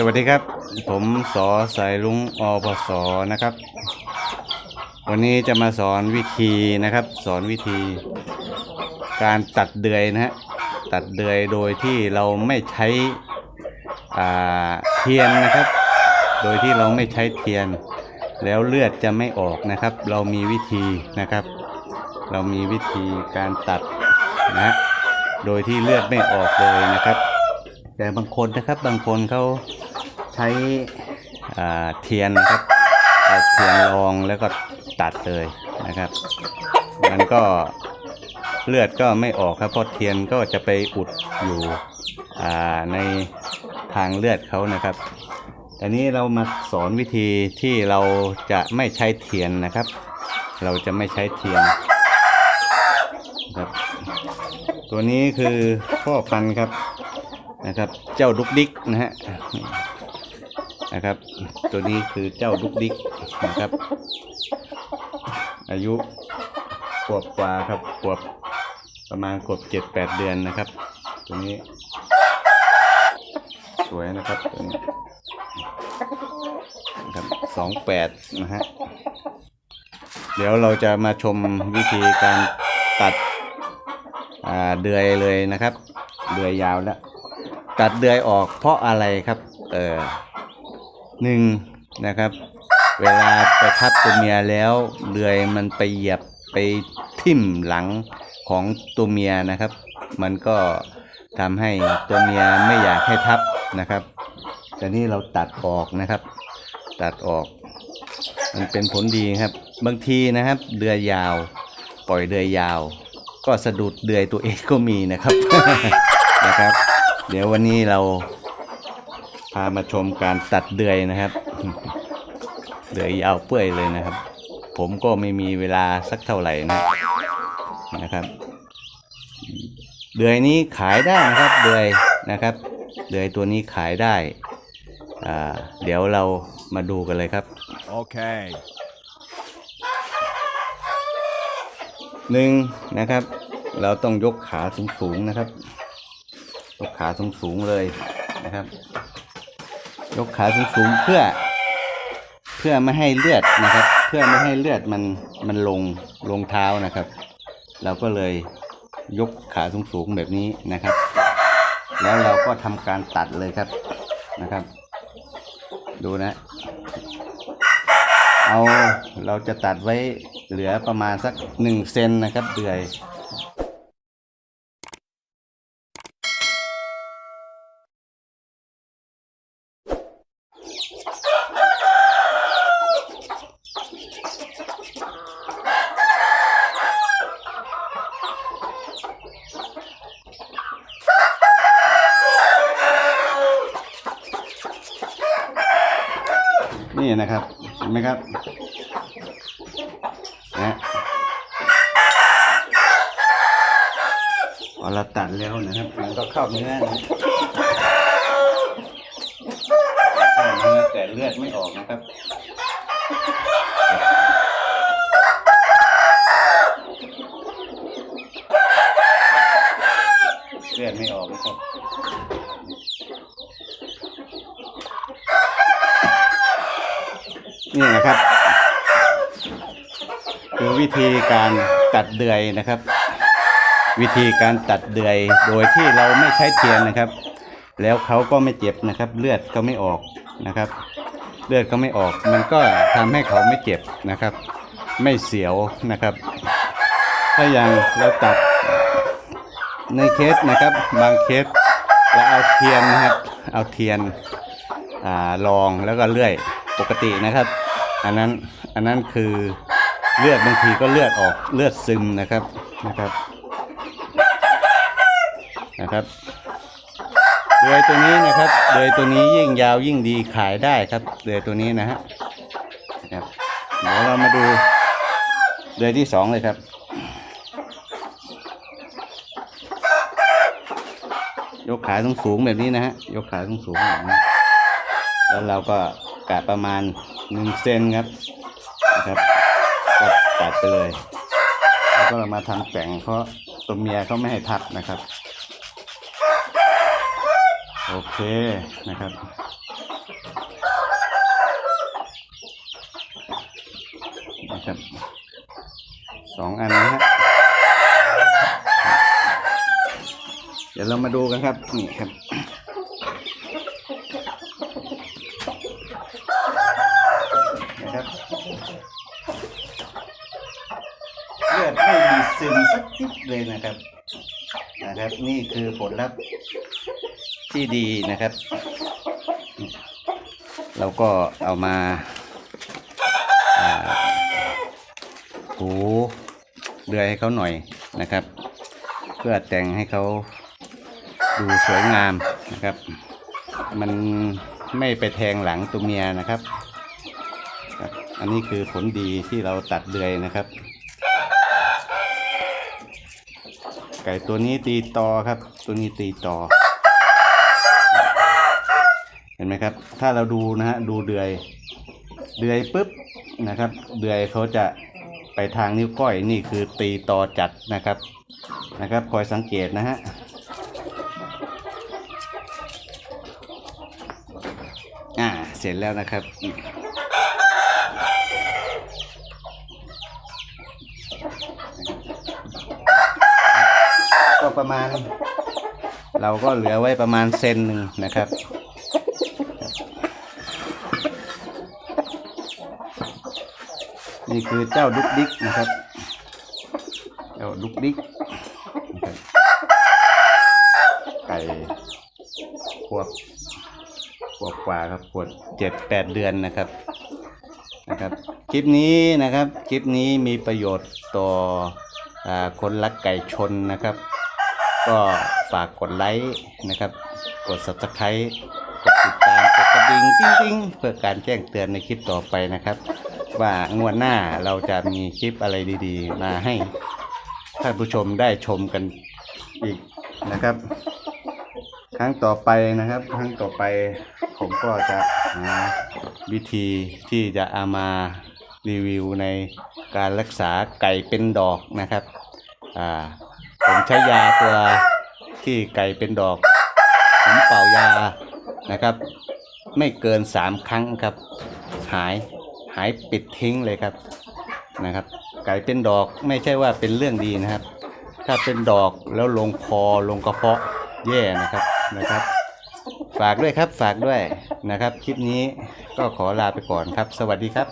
สวัสดีครับ ผมสอสายลุงอพสนะครับ วันนี้จะมาสอนวิธีนะครับ สอนวิธี การตัดเดือยนะฮะตัดเดือยโดยที่เราไม่ใช้เทียนนะครับ โดยที่เราไม่ใช้เทียน แล้วเลือดจะไม่ออกนะครับ เรามีวิธีนะครับ เรามีวิธีการตัดนะฮะโดยที่เลือดไม่ออกเลยนะครับแต่บางคนนะครับบางคนเขา ใช้อ่าเทียนนะครับเอาเทียนรองแล้วก็ตัดเลยนะครับมันก็เลือดก็ไม่ออกครับเพราะเทียนก็จะไปอุดอยู่ในทางเลือดเขานะครับอันนี้เรามาสอนวิธีที่เราจะไม่ใช้เทียนนะครับ เราจะไม่ใช้เทียนครับตัวนี้คือพ่อพันธุ์ครับนะครับ เจ้าดุกดิกนะฮะ นะครับ ตัวนี้คือเจ้าดุกดิกนะครับ อายุขวบกว่าครับขวบประมาณขวบเจ็ดแปดเดือนนะครับ ตัวนี้ สวยนะครับตัวนี้ครับสองแปดนะฮะเดี๋ยวเราจะมาชมวิธีการตัดอ่าเดือยเลยนะครับ เดือยยาวแล้ว ตัดเดือยออกเพราะอะไรครับ เออ หนึ่งนะครับ เวลาไปทับตัวเมียแล้วเดือยมันไปเหยียบไปทิ่มหลังของตัวเมียนะครับ มันก็ทำให้ตัวเมียไม่อยากให้ทับนะครับแต่นี่เราตัดออกนะครับ ตัดออก มันเป็นผลดีครับ บางทีนะครับเดือยยาว ปล่อยเดือยยาว ก็สะดุดเดือยตัวเองก็มีนะครับนะครับ เดี๋ยววันนี้เรา พามาชมการตัดเดือยนะครับ เดือยยาวเปื่อยเลยนะครับ ผมก็ไม่มีเวลาสักเท่าไหร่นะนะครับ เดือยนี้ขายได้นะครับเดือยนะครับ เดือยตัวนี้ขายได้อ่าเดี๋ยวเรามาดูกันเลยครับ Okay. หนึ่งนะครับ เราต้องยกขาสูงๆนะครับยกขาสูงๆเลยนะครับ ยกขาสูงๆเพื่อ เพื่อไม่ให้เลือดนะครับ เพื่อไม่ให้เลือดมันมันลงลงเท้านะครับ เราก็เลยยกขาสูงๆแบบนี้นะครับ แล้วเราก็ทำการตัดเลยครับนะครับ ดูนะ เอาเราจะตัดไว้เหลือประมาณสักหนึ่งเซนนะครับเดือย นี่นะครับ เห็นไหมครับนะพอเราตัดแล้วนะครับมันก็เข้าเนื้อนะเข้าเนื้อแต่เลือดไม่ออกนะครับเลือดไม่ออกนะครับ นี่นะครับคือวิธีการตัดเดือยนะครับ วิธีการตัดเดือยโดยที่เราไม่ใช้เทียนนะครับ แล้วเขาก็ไม่เจ็บนะครับ เลือดก็ไม่ออกนะครับ เลือดก็ไม่ออก มันก็ทำให้เขาไม่เจ็บนะครับ ไม่เสียวนะครับ ถ้าอย่างเราตัดในเคสนะครับ บางเคสเราเอาเทียนนะครับ เอาเทียนอ่ารองแล้วก็เลื่อยปกตินะครับ อันนั้นอันนั้นคือเลือดบางทีก็เลือดออกเลือดซึมนะครับนะครับนะครับเดือยตัวนี้นะครับเดือยตัวนี้ยิ่งยาวยิ่งดีขายได้ครับเดือยตัวนี้นะฮะนะครับเดี๋ยวเรามาดูเดือยที่สองเลยครับยกขาสูงสูงแบบนี้นะฮะยกขาสูงสูงแบบนี้แล้วเราก็ กาดประมาณ1เซนครับนะครับก็กัดไปเลย แล้วก็เรามาทำแป่งเพราะตัวเมียเขาไม่ให้ทัดนะครับ โอเคนะครับนะครับสองอันนะฮะเดี๋ยวเรามาดูกันครับนี่ครับ ซึมสักนิดเลยนะครับนะครับ นี่คือผลลัพธ์ที่ดีนะครับ เราก็เอามาอ่าถูเดือยให้เขาหน่อยนะครับ เพื่อแต่งให้เขาดูสวยงามนะครับ มันไม่ไปแทงหลังตัวเมียนะครับ อันนี้คือผลดีที่เราตัดเดือยนะครับ ไก่ตัวนี้ตีตอครับ ตัวนี้ตีตอ เห็นไหมครับ ถ้าเราดูนะฮะดูเดือย เดือยปุ๊บนะครับ เดือยเขาจะไปทางนิ้วก้อยนี่คือตีตอจัดนะครับนะครับ คอยสังเกตนะฮะอ่าเสร็จแล้วนะครับ ประมาณ เราก็เหลือไว้ประมาณเซนหนึ่งนะครับนี่คือเจ้าดุกดิกนะครับ เจ้าดุกดิกไก่ขวบขวบกว่าครับขวบเจ็ดแปดเดือนนะครับนะครับ คลิปนี้นะครับ คลิปนี้มีประโยชน์ต่ออคนรักไก่ชนนะครับ ก็ฝากกดไลค์นะครับ กด subscribe กดติดตามกดกระดิ่งติ้งๆเพื่อการแจ้งเตือนในคลิปต่อไปนะครับ ว่างวดหน้าเราจะมีคลิปอะไรดีๆ มาให้ท่านผู้ชมได้ชมกันอีกนะครับ ครั้งต่อไปนะครับ ครั้งต่อไปผมก็จะหาวิธีที่จะเอามารีวิวในการรักษาไก่เป็นดอกนะครับ อ่า ผมใช้ยาตัวที่ไก่เป็นดอกผมเป่ายานะครับ ไม่เกินสามครั้งครับ หายหายปิดทิ้งเลยครับนะครับ ไก่เป็นดอกไม่ใช่ว่าเป็นเรื่องดีนะครับ ถ้าเป็นดอกแล้วลงคอลงกระเพาะแย่นะครับนะครับ ฝากด้วยครับฝากด้วยนะครับ คลิปนี้ก็ขอลาไปก่อนครับ สวัสดีครับ